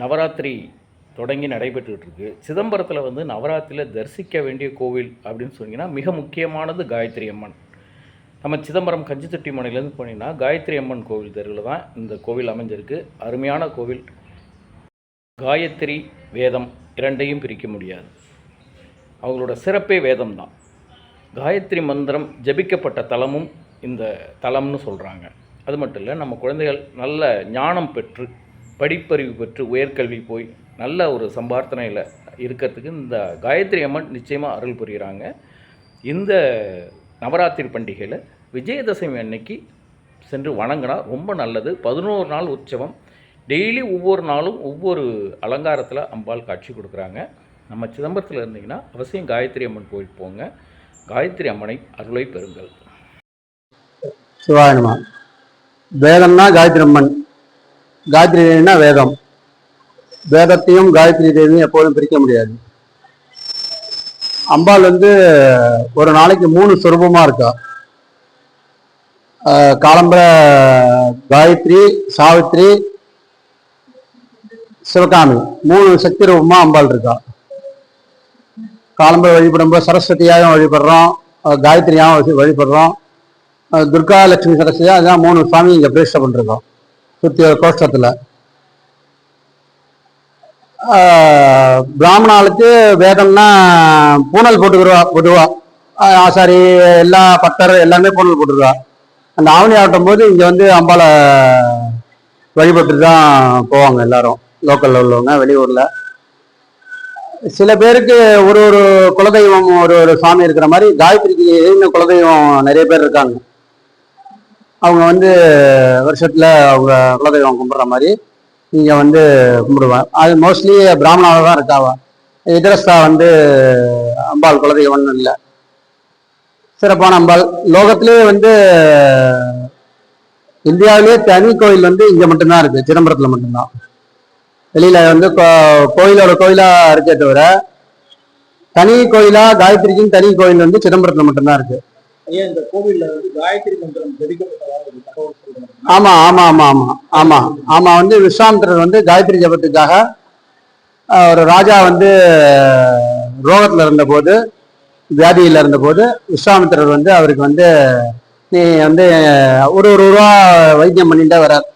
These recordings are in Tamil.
நவராத்திரி தொடங்கி நடைபெற்றுகிட்டு இருக்கு சிதம்பரத்தில் வந்து நவராத்திரியில் தரிசிக்க வேண்டிய கோவில் அப்படின்னு சொன்னீங்கன்னா மிக முக்கியமானது காயத்ரி அம்மன். நம்ம சிதம்பரம் கஞ்சித்தொட்டி மனையிலேருந்து போனீங்கன்னா காயத்ரி அம்மன் கோவில் தெருவில் தான் இந்த கோவில் அமைஞ்சிருக்கு. அருமையான கோவில். காயத்ரி வேதம் இரண்டையும் பிரிக்க முடியாது. அவங்களோட சிறப்பே வேதம் தான் காயத்ரி மந்திரம் ஜபிக்கப்பட்ட தலமும் இந்த தலம்னு சொல்கிறாங்க அது மட்டும் இல்லை நம்ம குழந்தைகள் நல்ல ஞானம் பெற்று படிப்பறிவு பெற்று உயர்கல்வி போய் நல்ல ஒரு சம்பார்த்தனையில் இருக்கிறதுக்கு இந்த காயத்ரி அம்மன் நிச்சயமாக அருள் புரிகிறாங்க இந்த நவராத்திரி பண்டிகையில் விஜயதசமி அன்னைக்கு சென்று வணங்கினா ரொம்ப நல்லது. பதினோரு நாள் உற்சவம். டெய்லி ஒவ்வொரு நாளும் ஒவ்வொரு அலங்காரத்தில் அம்பாள் காட்சி கொடுக்குறாங்க. நம்ம சிதம்பரத்தில் இருந்தீங்கன்னா அவசியம் காயத்ரி அம்மன் கோயில் போங்க. காயத்ரி அம்மனை அருளை பெறுங்கள். சிவாயணமா வேதம்னா காயத்ரி அம்மன். காயத்ரி தேவினா வேதம். வேதத்தையும் காயத்ரி தேவியும் எப்போதும் பிரிக்க முடியாது. அம்பாள் வந்து ஒரு நாளைக்கு மூணு சொரூபமா இருக்கா. ஆஹ் காலம்பர காயத்ரி சாவித்ரி சிவகாமி. மூணு சக்தி ரூபமா அம்பாள் இருக்கா. காலம்பர வழிபடும்போது சரஸ்வதியாகவும் வழிபடுறோம் காயத்ரியாகவும் வழிபடுறோம் துர்கா லட்சுமி சரஸ்வதியாக அதான் மூணு சுவாமி இங்க பிரதிஷ்டை பண்ணிருக்கோம். சுத்தி கோஷ்டத்தில். பிராமணாளுக்கு வேதம்னா பூனல் போட்டுக்கிறவா பொதுவா. ஆசாரி எல்லா பக்தர் எல்லாமே பூனல் போட்டுருவா அந்த ஆவணி ஆட்டும் போது இங்கே வந்து அம்பாளை வழிபட்டு தான் போவாங்க எல்லாரும் லோக்கலில் உள்ளவங்க வெளியூரில். சில பேருக்கு ஒரு ஒரு குலதெய்வம் ஒரு ஒரு சாமி இருக்கிற மாதிரி காயத்ரிக்கு இன்னும் குலதெய்வம் நிறைய பேர் இருக்காங்க. அவங்க வந்து வருஷத்தில் அவங்க குலதெய்வம் கும்பிட்ற மாதிரி இங்கே வந்து கும்பிடுவேன் அது மோஸ்ட்லி பிராமணாவில் தான் இருக்காவ இதரஸ்தா வந்து அம்பாள் குலதெய்வம்னு இல்லை. சிறப்பான அம்பாள். லோகத்திலேயே வந்து இந்தியாவிலேயே தனி கோயில் வந்து இங்கே மட்டும்தான் இருக்குது சிதம்பரத்தில் மட்டும்தான். வெளியில் வந்து கோ- கோயிலோட கோயிலாக இருக்கே தவிர தனி கோயிலாக காயத்ரிக்கும் தனி கோயில் வந்து சிதம்பரத்தில் மட்டும்தான் இருக்குது ஐயா இந்த கோவில்ல வந்து காயத்ரி மந்திரம் ஜபிக்கப்பட்டதாக ஆமா ஆமா ஆமா ஆமா ஆமா. ஆமா வந்து விஸ்வாமித்திரர் வந்து காயத்ரி ஜபத்துக்காக ஒரு ராஜா வந்து ரோகத்துல இருந்தபோது வியாதியில் இருந்தபோது விஸ்வாமித்திரர் வந்து அவருக்கு வந்து நீ வந்து ஒரு ஒரு ரூபா வைத்தியம் பண்ணிட்டே வர்றார்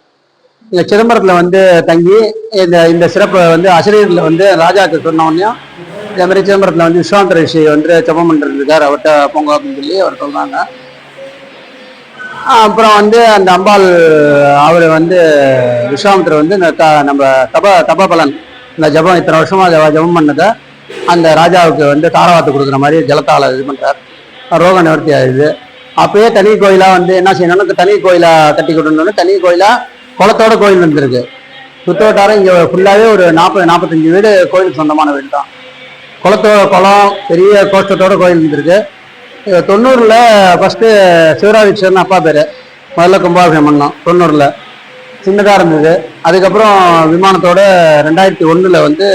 இங்கே சிதம்பரத்தில் வந்து தங்கி இந்த இந்த சிறப்பை வந்து அசிரியர்ல வந்து ராஜாவுக்கு சொன்ன உடனே இதே மாதிரி சிதம்பரத்தில் வந்து விஸ்வாமித்திர ரிஷி வந்து ஜபம் பண்ணிட்டு இருக்கார் அவர்கிட்ட போங்க அப்படின்னு சொல்லி அவர் சொல்கிறாங்க அப்புறம் வந்து அந்த அம்பாள் அவர் வந்து விஸ்வாமித்திரர் வந்து இந்த த- நம்ம தப தப பலன் இந்த ஜபம் இத்தனை வருஷமாக ஜபம் பண்ணதை அந்த ராஜாவுக்கு வந்து தாரவாத்து கொடுக்குற மாதிரி ஜலத்தால் இது பண்ணிட்டார் ரோக நிவர்த்தி ஆயிடுது. அப்பயே தனி கோயிலா வந்து என்ன செய்யணும்னா தனி கோயிலாக கட்டி கொடுணுன்னு தனி கோயிலாக குளத்தோட கோயில் வந்திருக்கு. சுத்தவட்டாரம் இங்கே ஃபுல்லாகவே ஒரு நாற்பது நாற்பத்தஞ்சு வீடு கோயிலுக்கு சொந்தமான வீடு தான் குளத்தோட குளம் பெரிய கோஷ்டத்தோட கோயில் இருந்திருக்கு. தொண்ணூறுல ஃபர்ஸ்ட் சிவராஜேஸ்வரன் அப்பா பேரு. முதல்ல கும்பாபிஷேகம் பண்ணோம் தொண்ணூறுல. சின்னதா இருந்தது. அதுக்கப்புறம் விமானத்தோட ரெண்டாயிரத்தி ஒண்ணுல வந்து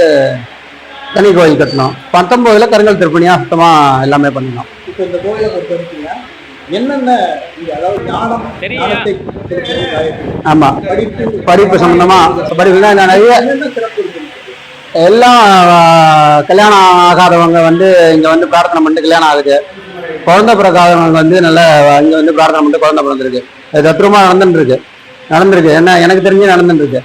தனி கோயில் கட்டினோம். பத்தொன்பதுல கருங்கல் திருப்பணியா சுத்தமா எல்லாமே பண்ணினோம். இப்போ இந்த பொறுத்த வரைக்கும் என்னென்ன இங்க அதாவது ஞானம் தெரியா? ஞானத்தை கொடுக்கிறது காயத்ரி ஆமா. படிப்பு படிப்பு சம்பந்தமா படிப்புனா நிறைய எல்லாம் கல்யாணம் ஆகாதவங்க வந்து இங்க வந்து பிரார்த்தனை பண்ணிட்டு கல்யாணம் ஆகுது. குழந்தை பிறக்காதவங்க வந்து நல்லா இங்கே வந்து பிரார்த்தனை பண்ணிட்டு குழந்தை பிறந்திருக்கு. இது தத்ரூபமா நடந்துட்டு இருக்கு நடந்திருக்கு என்ன எனக்கு தெரிஞ்சு நடந்துட்டு இருக்கு